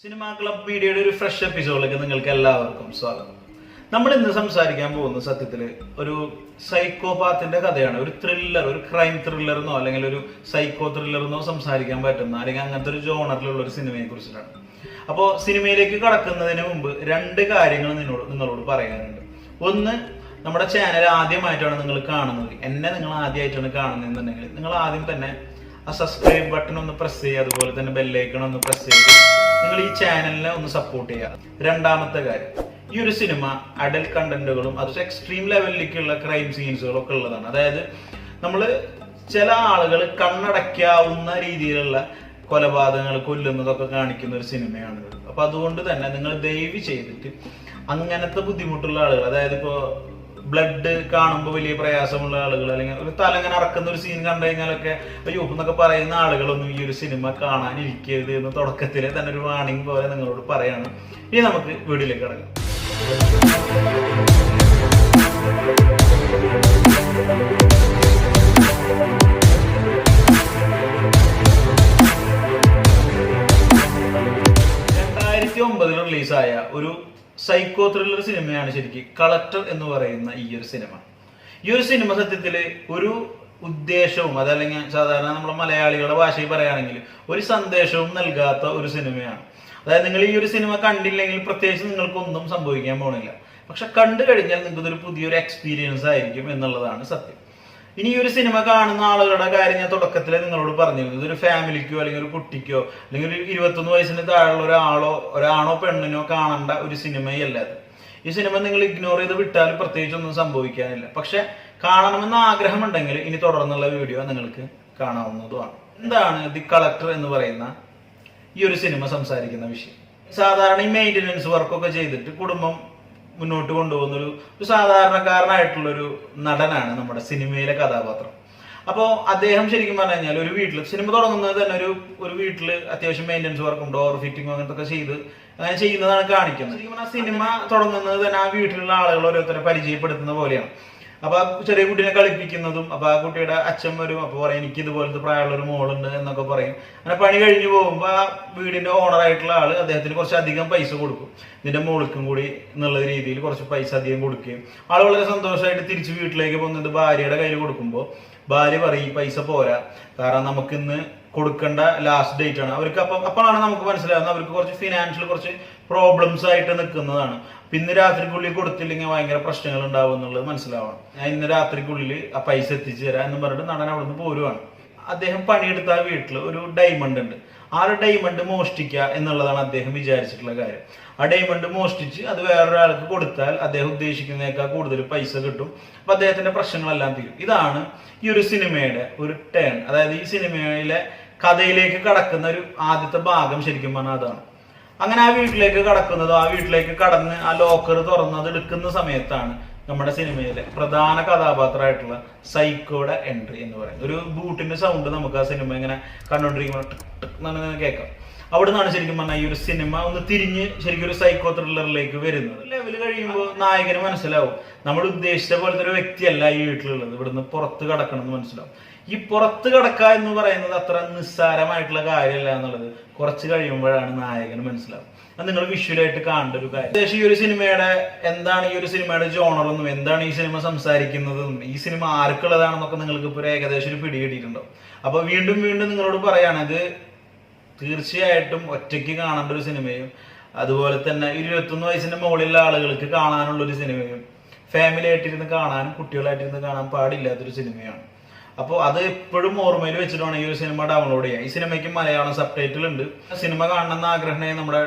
Cinema club മീഡിയയുടെ ഒരു fresh എപ്പിസോഡിലേക്ക് നിങ്ങൾക്ക് എല്ലാവർക്കും സ്വാഗതം. നമ്മൾ ഇന്ന് സംസാരിക്കാൻ പോകുന്ന സത്യത്തിൽ ഒരു സൈക്കോപാത്തിന്റെ കഥയാണ്. ഒരു ത്രില്ലർ ഒരു ക്രൈം ത്രില്ലർ എന്നോ അല്ലെങ്കിൽ ഒരു സൈക്കോ ത്രില്ലർ എന്നോ സംസാരിക്കാൻ പറ്റുന്ന അല്ലെങ്കിൽ അങ്ങനത്തെ ഒരു ജോണറിലുള്ള ഒരു സിനിമയെ കുറിച്ചിട്ടാണ്. അപ്പോൾ സിനിമയിലേക്ക് കടക്കുന്നതിന് മുമ്പ് രണ്ട് കാര്യങ്ങൾ നിന്നോട് നിങ്ങളോട് പറയാനുണ്ട്. ഒന്ന് നമ്മുടെ ചാനൽ ആദ്യമായിട്ടാണ് നിങ്ങൾ കാണുന്നത്. എന്നെ നിങ്ങൾ ആദ്യമായിട്ടാണ് കാണുന്നതെന്നുണ്ടെങ്കിൽ നിങ്ങൾ ആദ്യം തന്നെ ആ സബ്സ്ക്രൈബ് ബട്ടൺ ഒന്ന് പ്രസ് ചെയ്യുക അതുപോലെ തന്നെ ബെല്ലൈക്കൺ ഒന്ന് പ്രസ് ചെയ്ത് നിങ്ങൾ ഈ ചാനലിനെ ഒന്ന് സപ്പോർട്ട് ചെയ്യുക രണ്ടാമത്തെ കാര്യം ഈ ഒരു സിനിമ അഡൽ കണ്ടന്റുകളും അത് എക്സ്ട്രീം ലെവലിലേക്കുള്ള ക്രൈം സീൻസുകളും ഒക്കെ ഉള്ളതാണ് അതായത് നമ്മൾ ചില ആളുകൾ കണ്ണടയ്ക്കാവുന്ന രീതിയിലുള്ള കൊലപാതകങ്ങൾ കൊല്ലുന്നതൊക്കെ കാണിക്കുന്ന ഒരു സിനിമയാണ്. അപ്പൊ അതുകൊണ്ട് തന്നെ നിങ്ങൾ ദയവ് ചെയ്തിട്ട് അങ്ങനത്തെ ബുദ്ധിമുട്ടുള്ള ആളുകൾ അതായത് ഇപ്പോ ബ്ലഡ് കാണുമ്പോൾ വലിയ പ്രയാസമുള്ള ആളുകൾ അല്ലെങ്കിൽ ഒരു തല ഇങ്ങനെ അറക്കുന്ന ഒരു സീൻ കണ്ടു കഴിഞ്ഞാലൊക്കെ അയ്യോ എന്നൊക്കെ പറയുന്ന ആളുകളൊന്നും ഈ ഒരു സിനിമ കാണാനിരിക്കരുത് എന്ന് തുടക്കത്തിലെ തന്നെ ഒരു വാണിംഗ് പോലെ നിങ്ങളോട് പറയാണ്. ഇനി നമുക്ക് വീഡിയോയിലേക്ക് കിടക്കാം. രണ്ടായിരത്തി ഒമ്പതിൽ റിലീസായ ഒരു സൈക്കോ ത്രില്ലർ സിനിമയാണ് ശരിക്കും കളക്ടർ എന്ന് പറയുന്ന ഈ ഒരു സിനിമ ഈ ഒരു സിനിമ സത്യത്തിൽ ഒരു ഉദ്ദേശവും അതല്ലെങ്കിൽ സാധാരണ നമ്മൾ മലയാളികളുടെ ഭാഷയിൽ പറയുകയാണെങ്കിൽ ഒരു സന്ദേശവും നൽകാത്ത ഒരു സിനിമയാണ് അതായത് നിങ്ങൾ ഈ ഒരു സിനിമ കണ്ടില്ലെങ്കിൽ പ്രത്യേകിച്ച് നിങ്ങൾക്കൊന്നും സംഭവിക്കാൻ പോണില്ല. പക്ഷെ കണ്ടു കഴിഞ്ഞാൽ നിങ്ങൾക്ക് ഇതൊരു പുതിയൊരു എക്സ്പീരിയൻസ് ആയിരിക്കും എന്നുള്ളതാണ് സത്യം. ഇനി ഈ ഒരു സിനിമ കാണുന്ന ആളുകളുടെ കാര്യം ഞാൻ തുടക്കത്തിൽ നിങ്ങളോട് പറഞ്ഞിരുന്നു. ഇതൊരു ഫാമിലിക്കോ അല്ലെങ്കിൽ ഒരു കുട്ടിക്കോ അല്ലെങ്കിൽ ഒരു ഇരുപത്തൊന്ന് വയസ്സിന് താഴെയുള്ള ഒരാളോ ഒരാണോ പെണ്ണിനോ കാണേണ്ട ഒരു സിനിമയല്ല അത്. ഈ സിനിമ നിങ്ങൾ ഇഗ്നോർ ചെയ്ത് വിട്ടാൽ പ്രത്യേകിച്ചൊന്നും സംഭവിക്കാനില്ല. പക്ഷെ കാണണമെന്ന് ആഗ്രഹമുണ്ടെങ്കിൽ ഇനി തുടർന്നുള്ള വീഡിയോ നിങ്ങൾക്ക് കാണാവുന്നതുമാണ്. എന്താണ് ദി കളക്ടർ എന്ന് പറയുന്ന ഈ ഒരു സിനിമ സംസാരിക്കുന്ന വിഷയം? സാധാരണ ഈ മെയിന്റനൻസ് വർക്കൊക്കെ ചെയ്തിട്ട് കുടുംബം മുന്നോട്ട് കൊണ്ടുപോകുന്ന ഒരു ഒരു സാധാരണക്കാരനായിട്ടുള്ള ഒരു നടനാണ് നമ്മുടെ സിനിമയിലെ കഥാപാത്രം. അപ്പോൾ അദ്ദേഹം ശരിക്കും പറഞ്ഞു കഴിഞ്ഞാൽ ഒരു വീട്ടിൽ സിനിമ തുടങ്ങുന്നത് തന്നെ ഒരു ഒരു വീട്ടിൽ അത്യാവശ്യം മെയിന്റനൻസ് വർക്കും ഡോർ ഫിറ്റിംഗ് അങ്ങനത്തെ ചെയ്ത് അങ്ങനെ ചെയ്യുന്നതാണ് കാണിക്കുന്നത്. ശരിക്കും പറഞ്ഞാൽ സിനിമ തുടങ്ങുന്നത് തന്നെ ആ വീട്ടിലുള്ള ആളുകൾ ഓരോരുത്തരെ പരിചയപ്പെടുത്തുന്ന പോലെയാണ്. അപ്പൊ ചെറിയ കുട്ടീനെ കളിപ്പിക്കുന്നതും അപ്പൊ ആ കുട്ടിയുടെ അച്ഛൻ വരും അപ്പൊ പറയും എനിക്ക് ഇതുപോലത്തെ പ്രായമുള്ള ഒരു മോളുണ്ട് എന്നൊക്കെ പറയും. അങ്ങനെ പണി കഴിഞ്ഞു പോകുമ്പോ ആ വീടിന്റെ ഓണർ ആയിട്ടുള്ള ആൾ അദ്ദേഹത്തിന് കുറച്ച് അധികം പൈസ കൊടുക്കും. ഇതിന്റെ മോൾക്കും കൂടി എന്നുള്ള രീതിയിൽ കുറച്ച് പൈസ അധികം കൊടുക്കുകയും ആൾ വളരെ സന്തോഷമായിട്ട് തിരിച്ച് വീട്ടിലേക്ക് പോകുന്നത് ഭാര്യയുടെ കയ്യിൽ കൊടുക്കുമ്പോൾ ഭാര്യ പറയും പൈസ പോരാ. കാരണം നമുക്ക് ഇന്ന് കൊടുക്കേണ്ട ലാസ്റ്റ് ഡേറ്റ് ആണ്. അവർക്ക് അപ്പം അപ്പോഴാണ് നമുക്ക് മനസ്സിലാകുന്നത് അവർക്ക് കുറച്ച് ഫിനാൻഷ്യൽ കുറച്ച് പ്രോബ്ലംസ് ആയിട്ട് നിൽക്കുന്നതാണ്. പിന്നെ രാത്രിക്കുള്ളിൽ കൊടുത്തില്ലെങ്കിൽ ഭയങ്കര പ്രശ്നങ്ങൾ ഉണ്ടാവും എന്നുള്ളത് മനസ്സിലാവണം. ഞാൻ ഇന്ന് രാത്രിക്കുള്ളിൽ ആ പൈസ എത്തിച്ചു തരാം എന്ന് പറഞ്ഞിട്ട് നടൻ അവിടുന്ന് പോരുവാണ്. അദ്ദേഹം പണിയെടുത്ത ആ വീട്ടിൽ ഒരു ഡയമണ്ട് ഉണ്ട്. ആ വണ്ട് ഡയമണ്ട് മോഷ്ടിക്കുക എന്നുള്ളതാണ് അദ്ദേഹം വിചാരിച്ചിട്ടുള്ള കാര്യം. ആ ഡയമണ്ട് മോഷ്ടിച്ച് അത് വേറൊരാൾക്ക് കൊടുത്താൽ അദ്ദേഹം ഉദ്ദേശിക്കുന്നതിനേക്കാൾ കൂടുതൽ പൈസ കിട്ടും. അപ്പൊ അദ്ദേഹത്തിന്റെ പ്രശ്നങ്ങളെല്ലാം തീരും. ഇതാണ് ഈ ഒരു സിനിമയുടെ ഒരു ടേൺ അതായത് ഈ സിനിമയിലെ കഥയിലേക്ക് കടക്കുന്ന ഒരു ആദ്യത്തെ ഭാഗം ശരിക്കും പറഞ്ഞാൽ അതാണ്. അങ്ങനെ ആ വീട്ടിലേക്ക് കടക്കുന്നതോ ആ വീട്ടിലേക്ക് കടന്ന് ആ ലോക്കർ തുറന്ന് അത് എടുക്കുന്ന സമയത്താണ് നമ്മുടെ സിനിമയിലെ പ്രധാന കഥാപാത്രമായിട്ടുള്ള സൈക്കോയുടെ എൻട്രി എന്ന് പറയുന്നത്. ഒരു ബൂട്ടിന്റെ സൗണ്ട് നമുക്ക് ആ സിനിമ ഇങ്ങനെ കണ്ടോണ്ടിരിക്കുമ്പോൾ കേൾക്കാം. അവിടെ നിന്നാണ് ശരിക്കും പറഞ്ഞാൽ ഈ ഒരു സിനിമ ഒന്ന് തിരിഞ്ഞ് ശരിക്കും ഒരു സൈക്കോ ത്രില്ലറിലേക്ക് വരുന്നത്. ലെവൽ കഴിയുമ്പോൾ നായകന് മനസ്സിലാവും. നമ്മൾ ഉദ്ദേശിച്ച പോലത്തെ ഒരു വ്യക്തിയല്ല ഈ വീട്ടിലുള്ളത്. ഇവിടുന്ന് പുറത്ത് കടക്കണം എന്ന് മനസ്സിലാവും. ഈ പുറത്ത് കടക്കുക എന്ന് പറയുന്നത് അത്ര നിസ്സാരമായിട്ടുള്ള കാര്യമല്ല എന്നുള്ളത് കുറച്ച് കഴിയുമ്പോഴാണ് നായകന് മനസ്സിലാവും. അത് നിങ്ങൾ വിഷ്വലായിട്ട് കാണേണ്ട ഒരു കാര്യം. ഏകദേശം ഈ ഒരു സിനിമയുടെ എന്താണ് ഈ ഒരു സിനിമയുടെ ജോണറെന്നും എന്താണ് ഈ സിനിമ സംസാരിക്കുന്നതെന്നും ഈ സിനിമ ആർക്കുള്ളതാണെന്നൊക്കെ നിങ്ങൾക്ക് ഇപ്പോൾ ഏകദേശം ഒരു പിടി കിട്ടിയിട്ടുണ്ടാവും. അപ്പോൾ വീണ്ടും വീണ്ടും നിങ്ങളോട് പറയാണ് തീർച്ചയായിട്ടും ഒറ്റയ്ക്ക് കാണേണ്ട ഒരു സിനിമയും അതുപോലെ തന്നെ ഇരുപത്തൊന്ന് വയസ്സിന്റെ മുകളിലുള്ള ആളുകൾക്ക് കാണാനുള്ള ഒരു സിനിമയും ഫാമിലി ആയിട്ടിരുന്ന് കാണാനും കുട്ടികളായിട്ടിരുന്ന് കാണാൻ പാടില്ലാത്തൊരു സിനിമയാണ്. അപ്പോൾ അത് എപ്പോഴും ഓർമ്മയിൽ വെച്ചിട്ടാണ് ഈ ഒരു സിനിമ ഡൗൺലോഡ് ചെയ്യുക. ഈ സിനിമയ്ക്ക് മലയാളം സബ് ടൈറ്റിൽ ഉണ്ട്. സിനിമ കാണണമെന്ന ആഗ്രഹമുണ്ടെങ്കിൽ നമ്മുടെ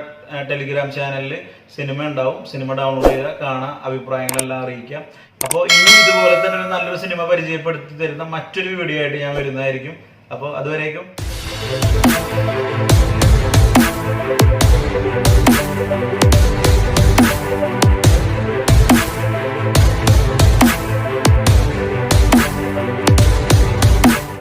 ടെലിഗ്രാം ചാനലിൽ സിനിമ ഉണ്ടാവും. സിനിമ ഡൗൺലോഡ് ചെയ്താൽ കാണാം അഭിപ്രായങ്ങളെല്ലാം അറിയിക്കാം അപ്പോൾ ഇനി ഇതുപോലെ തന്നെ നല്ലൊരു സിനിമ പരിചയപ്പെടുത്തി തരുന്ന മറ്റൊരു വീഡിയോ ആയിട്ട് ഞാൻ വരുന്നതായിരിക്കും. അപ്പോൾ അതുവരേക്കും Thank you.